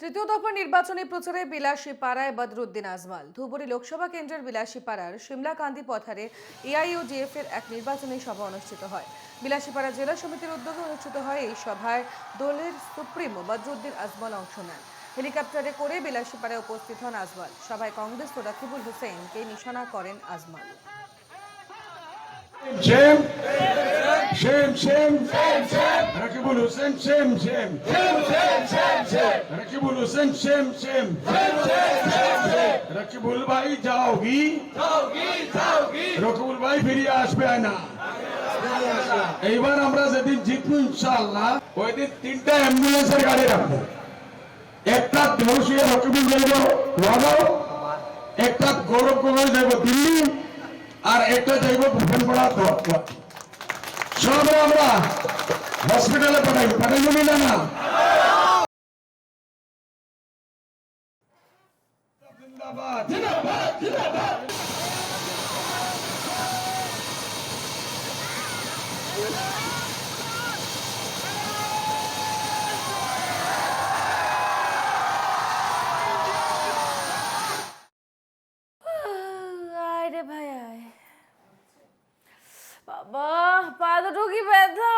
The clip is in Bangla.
তৃতীয় দফা নির্বাচনী প্রচারে বিলাসী পাড়ায় বদরুদ্দিন আজমাল। ধুবুরি লোকসভা কেন্দ্রের বিলাসী পাড়ার সিমলাকান্দি পথারে এআইইউডিএফ এর এক নির্বাচনী সভা অনুষ্ঠিত হয়। বিলাসীপাড়া জেলা সমিতির উদ্যোগে অনুষ্ঠিত হয় এই সভায় দলের সুপ্রিমো বদরুদ্দিন আজমাল অংশ নেন। হেলিকপ্টারে করে বিলাসীপাড়ায় উপস্থিত হন আজমাল। সভায় কংগ্রেস ও রাকিবুল হোসেনকে নিশানা করেন Ajmal. Shame. Shame, shame. Rakibul Hussain, shame, shame. Rakibul Hussain, shame, shame. Rakibul ভাই যাওগি রকিবুল ভাই ফিরিয়ে আসবে না এইবার আমরা যেদিন জিতবো ইনশাআল্লাহ ওই দিন তিনটা অ্যাম্বুলেন্সের গাড়ি রাখব একটা দেহসিয়া রকিবুল যাইব লাগাও একটা গৌরব গগৈ যাইব দিল্লি আর একটা যাইব ভূপেনপাড়া আমরা হসপিটালে পাঠাই পাঠাইব না না? ভাই रुकी बैठा